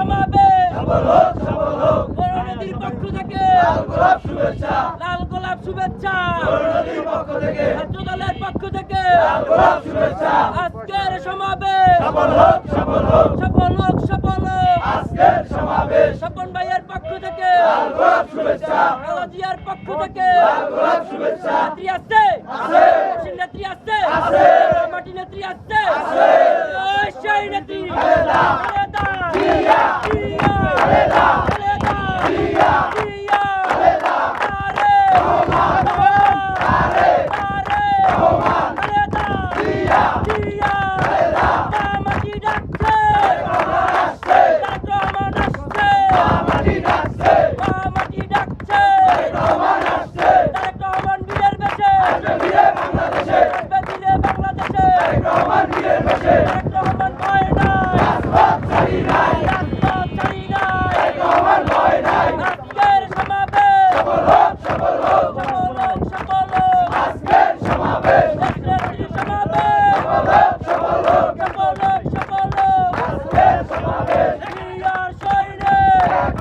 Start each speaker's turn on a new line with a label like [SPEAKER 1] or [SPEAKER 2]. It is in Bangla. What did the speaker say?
[SPEAKER 1] সফল হোক সফল হোক।
[SPEAKER 2] পক্ষ থেকে।
[SPEAKER 1] লাল গোলাপ শুভেচ্ছা।
[SPEAKER 2] লাল গোলাপ শুভেচ্ছা।
[SPEAKER 1] করোনাদির পক্ষ থেকে।
[SPEAKER 2] ছাত্র দলের পক্ষ থেকে।
[SPEAKER 1] লাল গোলাপ শুভেচ্ছা।
[SPEAKER 2] আজকের সমাবেশ।
[SPEAKER 1] সফল হোক সফল হোক।
[SPEAKER 2] সফল হোক সফল হোক।
[SPEAKER 1] আজকের সমাবেশ।
[SPEAKER 2] স্বপন ভাইয়ের পক্ষ থেকে।
[SPEAKER 1] লাল গোলাপ শুভেচ্ছা।
[SPEAKER 2] কালাজিয়ার পক্ষ থেকে।
[SPEAKER 1] লাল গোলাপ শুভেচ্ছা।
[SPEAKER 2] নেত্রী আসছে।
[SPEAKER 1] আছে।
[SPEAKER 2] নেত্রী আসছে।
[SPEAKER 1] আছে।
[SPEAKER 2] মাটি নেত্রী আসছে।
[SPEAKER 1] আছে।
[SPEAKER 2] সেই নেত্রী।